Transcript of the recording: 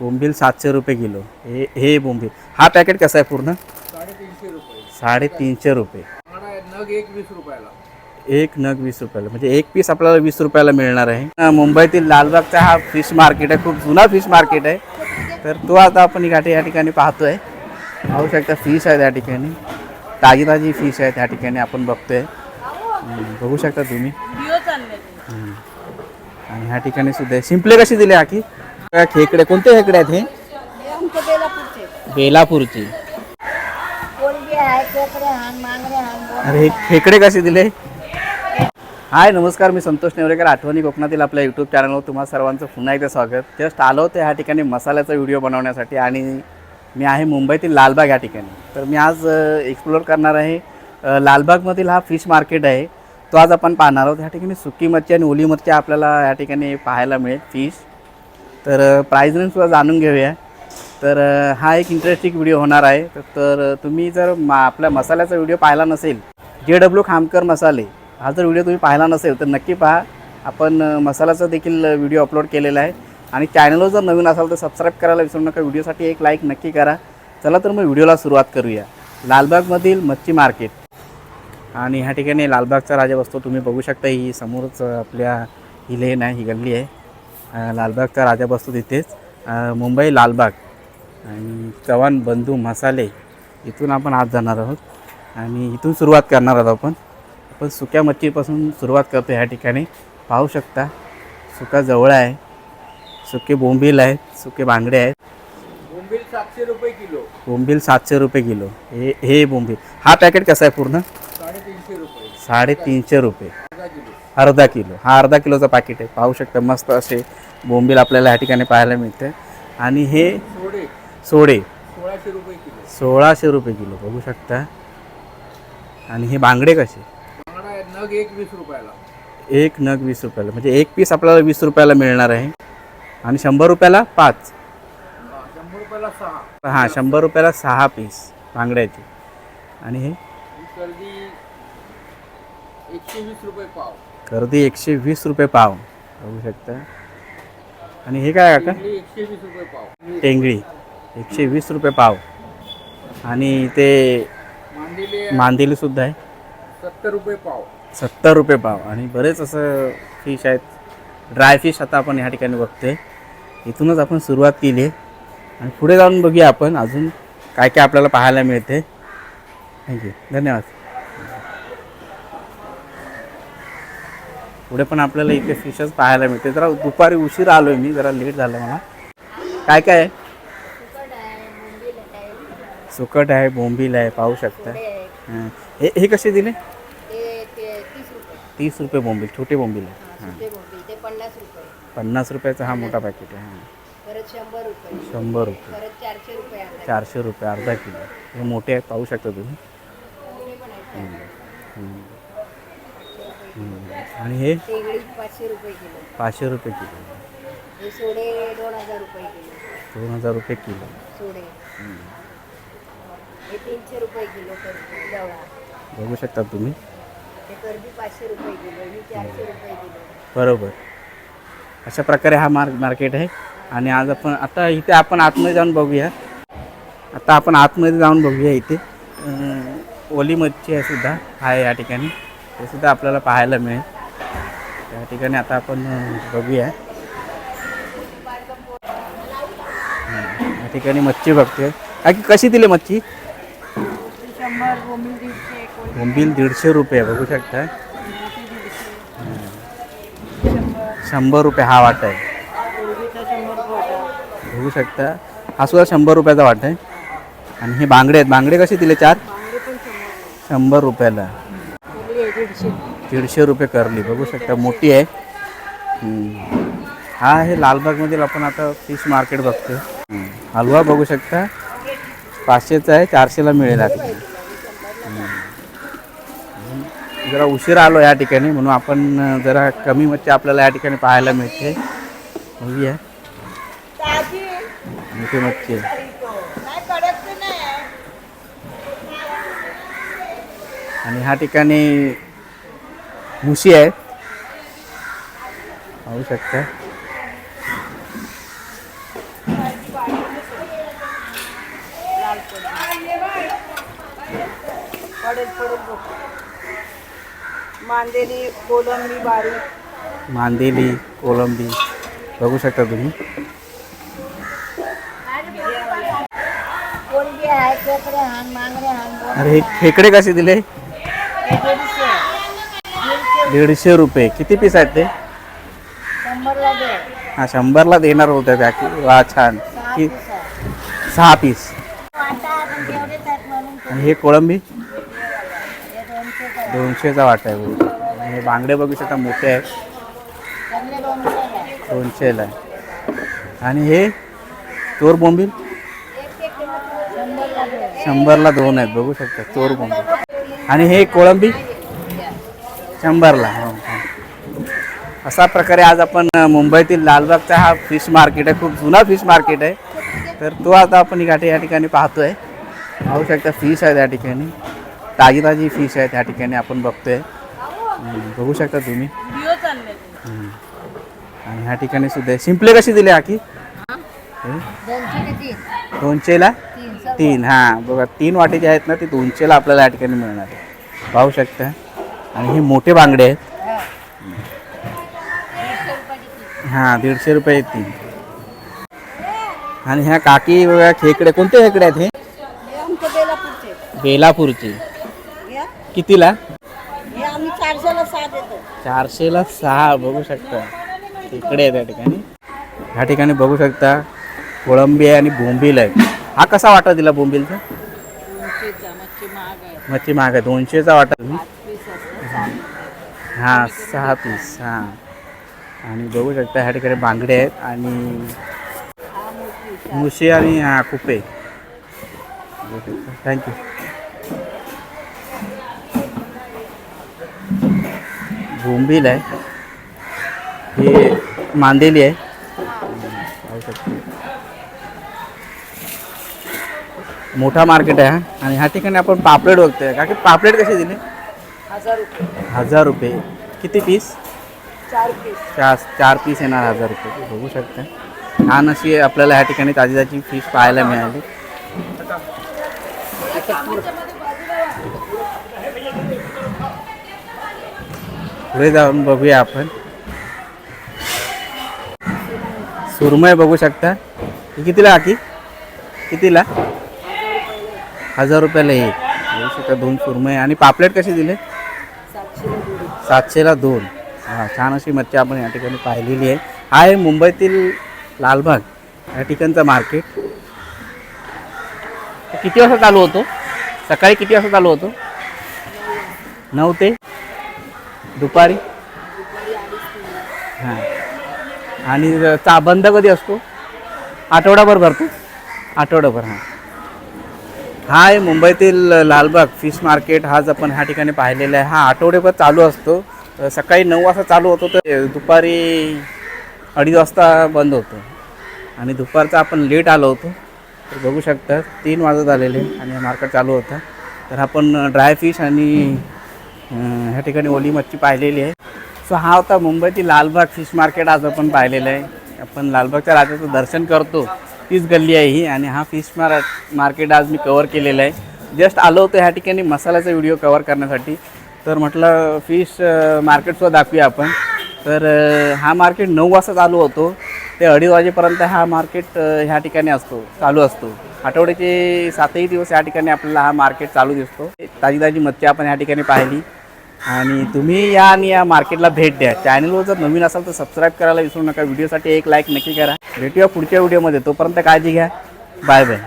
बोंबील सातशे रुपये किलो. हे हे बोंबील. हा पॅकेट कसा आहे पूर्ण? साडेतीनशे रुपये. साडेतीनशे रुपये. नग एक वीस रुपयाला. एक नग वीस रुपयाला. म्हणजे एक पीस आपल्याला वीस रुपयाला मिळणार आहे. मुंबईतील लालबागचा हा फिश मार्केट आहे. खूप जुना फिश मार्केट आहे. तर तो आता आपण या ठि- या ठिकाणी पाहतोय. पाहू शकता फिश आहे त्या ठिकाणी. ताजी ताजी फिश आहे त्या ठिकाणी आपण बघतोय. बघू शकता तुम्ही. आणि ह्या ठिकाणी सुद्धा आहे. शिंपले कशी दिले आखी? खेकडे कोणते खेकडे आहेत हे? बेलापूरचे. अरे हे खेकडे कसे दिले? हाय नमस्कार मी संतोष नेवरेकर आठवणी कोकणातील आपल्या यूट्यूब चॅनलवर तुम्हा सर्वांचं पुन्हा एकदा स्वागत. जस्ट आलो होते ह्या ठिकाणी मसाल्याचा व्हिडिओ बनवण्यासाठी आणि मी आहे मुंबईतील लालबाग या ठिकाणी. तर मी आज एक्सप्लोअर करणार आहे लालबागमधील हा फिश मार्केट आहे. तो आज आपण पाहणार आहोत ह्या ठिकाणी सुकी मच्छी आणि ओली मच्छी आपल्याला या ठिकाणी पाहायला मिळेल फिश तर प्राईज सुद्धा जाणून घेऊया. तर हा एक इंटरेस्टिंग व्हिडिओ होणार आहे. तर- तुम्ही जर मा आपल्या मसाल्याचा व्हिडिओ पाहिला नसेल जे डब्ल्यू खामकर मसाले हा जर व्हिडिओ तुम्ही पाहिला नसेल तर नक्की पहा. आपण मसाल्याचा देखील व्हिडिओ अपलोड केलेला आहे. आणि चॅनलवर जर नवीन असाल तर सबस्क्राईब करायला विसरू नका. व्हिडिओसाठी एक लाईक नक्की करा. चला तर मग व्हिडिओला सुरुवात करूया. लालबागमधील मच्छी मार्केट आणि ह्या ठिकाणी लालबागचा राजा बसतो. तुम्ही बघू शकता ही समोरच आपल्या ही लेन आहे ही गल्ली आहे. लालबागचा राजा बसतो तिथेच. मुंबई लालबाग आणि चव्हाण बंधू मसाले इथून आपण आज जाणार आहोत. आणि इथून सुरुवात करणार आहोत आपण. आपण सुक्या मच्छीपासून सुरुवात करतो ह्या ठिकाणी. पाहू शकता सुका जवळ आहे सुके बोंबील आहेत सुके बांगडे आहेत. बोंबील सातशे रुपये किलो. बोंबील सातशे रुपये किलो. हे हे बोंबील. हा पॅकेट कसा आहे पूर्ण? साडेतीनशे रुपये. साडेतीनशे रुपये. अर्धा किलो. हा अर्धा किलोचा पाकिट आहे. पाहू शकता मस्त असे बोंबील आपल्याला ह्या ठिकाणी पाहायला मिळते. आणि हे सोडे. सोडे. सोळाशे रुपये किलो. सोळाशे रुपये किलो. बघू शकता. आणि हे बांगडे कसे? नग एक वीस रुपयाला. एक नग वीस रुपयाला. म्हणजे एक पीस आपल्याला वीस रुपयाला मिळणार आहे. आणि शंभर रुपयाला पाच. शंभर रुपयाला सहा. हां शंभर रुपयाला सहा पीस बांगड्याचे. आणि हे? एकशे वीस रुपये पाव. गर्दी एकशे वीस रुपये पाव. बघू शकता. आणि हे काय काका? इडली एकशे वीस रुपये पाव. टेंगळी. एकशे वीस रुपये पाव. आणि ते मांदेली मांदेली सुद्धा आहे. सत्तर रुपये पाव. सत्तर रुपये पाव. आणि बरेच असं फिश आहेत. ड्राय फिश आता आपण ह्या ठिकाणी बघतोय. इथूनच आपण सुरुवात केली आहे. आणि पुढे जाऊन बघूया आपण अजून काय काय आपल्याला पाहायला मिळते थँक्यू धन्यवाद. पुढे पण आपल्याला इथे फिशच पाहायला मिळते. जरा दुपारी उशीर आलो आहे मी जरा लेट झालं मला. काय काय? आहे सुकट आहे बोंबील आहे पाहू शकता. हां. हे कसे दिले? तीस रुपये बोंबील छोटे बोंबील आहे. हा, पन्नास रुपये. पन्नास रुपयाचा हा मोठा पॅकेट आहे हां. शंभर रुपये. चारशे रुपये अर्धा चारशे रुपये अर्धा किलो. हे मोठे आहेत पाहू शकता तुम्ही कोलबी पण आहे हम्म. हम्म. आणि हे? पाचशे रुपये किलो. पाचशे रुपये किलो. हे सोडे दोन हजार रुपये किलो. दोन हजार रुपये किलो. सोडे. हे तीनशे रुपये किलो बघू शकता तुम्ही? हे कर्दी पाचशे रुपये किलो ही चारशे रुपये किलो. बरोबर. अशा प्रकारे हा मार्क मार्केट आहे. आणि आज आपण आता इथे आपण आतमध्ये जाऊन बघूया. आता आपण आतमध्ये जाऊन बघूया इथे. अं, ओली मच्छी आहे सुद्धा आहे या ठिकाणी. ते सुद्धा आपल्याला पाहायला मिळेल. त्या ठिकाणी आता आपण बघूया. या ठिकाणी मच्छी बघतोय. आणखी कशी दिली मच्छी? बोंबील दीडशे रुपये बघू शकता. शंभर रुपये हा वाटा आहे. बघू शकता. हा सुद्धा शंभर रुपयाचा वाटा आहे. आणि हे बांगडे आहेत. बांगडे कसे दिले चार? शंभर रुपयाला. दीडशे. रुपये करली. बघू शकता मोठी आहे. हा आहे लालबागमधील आपण आता फिश मार्केट बघतोय. हलवा बघू शकता. पाचशेचा आहे चारशेला मिळेल या ठिकाणी जरा उशीर आलो या ठिकाणी म्हणून आपण जरा कमी मच्छी आपल्याला या ठिकाणी पाहायला मिळते. बघूया. मोठी मच्छी आणि ह्या ठिकाणी मुशी आहे पाहू शकता. लाल पडेल पडेल पडेल बघ. मांदेली कोलंबी बारीक मांदेली कोलंबी. बघू शकता तुम्ही. अरे हे खेकडे कसे दिले? दीडशे रुपये. किती पीस आहेत ते? हा शंभरला देणार होत्या त्या की वा छान. सहा की सहा पीस हे कोळंबी? दोनशेच वाटा आहे हे बांगडे बघू शकता मोठे आहेत. आहे दोनशेला आहे. आणि हे चोर बोंबील? शंभरला दोन आहेत बघू शकता चोर बोंबील. आणि हे कोळंबी? शंभरला हो, हो. अशा प्रकारे आज आपण मुंबईतील लालबागचा हा फिश मार्केट आहे. खूप जुना फिश मार्केट आहे. तर तो आता आपण या या ठिकाणी पाहतोय. पाहू शकता फिश आहे त्या ठिकाणी. ताजी ताजी फिश आहे त्या ठिकाणी आपण बघतोय. बघू शकता तुम्ही. आणि ह्या ठिकाणी सुद्धा आहे. शिंपले कशी दिली तीन? दोनशेला? तीन हा. हां बघा तीन वाटे जे आहेत ना ते दोनशेला आपल्याला या ठिकाणी मिळणार आहे. पाहू शकता. आणि हे मोठे बांगडे आहेत. हा. दीडशे हां दीडशे रुपये आहेत तीन. आणि ह्या काकी बघा खेकडे कोणते खेकडे आहेत हे? बेलापूरचे. कितीला? चारशेला सहा चारशेला सहा बघू शकता. इकडे आहे त्या ठिकाणी. ह्या ठिकाणी बघू शकता कोळंबी आहे आणि बोंबील आहे हा कसा वाटा दिला बोंबीलचा? मच्छी महाग आहे. दोनशेचा वाटा तुम्ही. हां सहा पीस हां. आणि बघू शकता ह्या ठिकाणी बांगडे आहेत आणि मुशी आणि हां कुपे. थँक्यू बोंबील आहे. हे मांदेली आहे पाहू शकता. मोठा मार्केट आहे हा. आणि ह्या ठिकाणी आपण पापलेट बघतोय. का की पापलेट कसे दिले? हजार रुपये. हजार रुपये. किती पीस चार पीस चार चार पीस येणार हजार रुपये. बघू शकता. छान अशी आपल्याला ह्या ठिकाणी ताजी ताजी फिश पाहायला मिळाली. पुढे जाऊन बघूया आपण. सुरमय बघू शकता. कितीला आकी कितीला? हजार रुपयाला एक. बघू शकता दोन सुरमय आणि पापलेट कसे दिले? सातशेला दोन. हां छान अशी मच्छी आपण या ठिकाणी पाहिलेली आहे. हा आहे मुंबईतील लालबाग. या ठिकाणचा मार्केट. किती वाजता चालू होतो? सकाळी किती वाजता चालू होतो? नऊ ते? दुपारी? हां. आणि चा बंद कधी असतो? आठवडाभर भरतो? आठवडाभर हां. हा आहे मुंबईतील लालबाग फिश मार्केट हाच आपण ह्या ठिकाणी पाहिलेला आहे. हा आठवडेभर चालू असतो. सकाळी नऊ वाजता चालू होतो तर दुपारी अडीच वाजता बंद होतो. आणि दुपारचा आपण लेट आलो होतो. तर बघू शकता तीन वाजत आलेले आणि हे मार्केट चालू होतं. तर आपण ड्राय फिश आणि ह्या ठिकाणी ओली मच्छी पाहिलेली आहे. सो हा होता मुंबईतील लालबाग फिश मार्केट आज आपण पाहिलेलं आहे. आपण लालबागच्या राजाचं दर्शन करतो. तीच गल्ली आहे ही आणि हा फिश मार मार्केट आज मी कवर केलेला आहे. जस्ट आलो होतो ह्या ठिकाणी मसाल्याचा व्हिडिओ कवर करण्यासाठी. तर म्हटलं फिश मार्केटसुद्धा दाखवूया आपण. तर हा मार्केट नऊ वाजता चालू होतो. ते अडीच वाजेपर्यंत हा मार्केट ह्या ठिकाणी असतो चालू असतो. आठवड्याचे सातही दिवस या ठिकाणी आपल्याला हा मार्केट चालू दिसतो. ताजी ताजी मच्छी आपण ह्या ठिकाणी पाहिली. आणि तुम्ही या आणि या मार्केटला भेट द्या. चॅनलवर जर नवीन असाल तर सबस्क्राईब करायला विसरू नका. व्हिडिओसाठी एक लाईक नक्की करा. भेटूया पुढच्या व्हिडिओमध्ये तोपर्यंत काळजी घ्या. Bye bye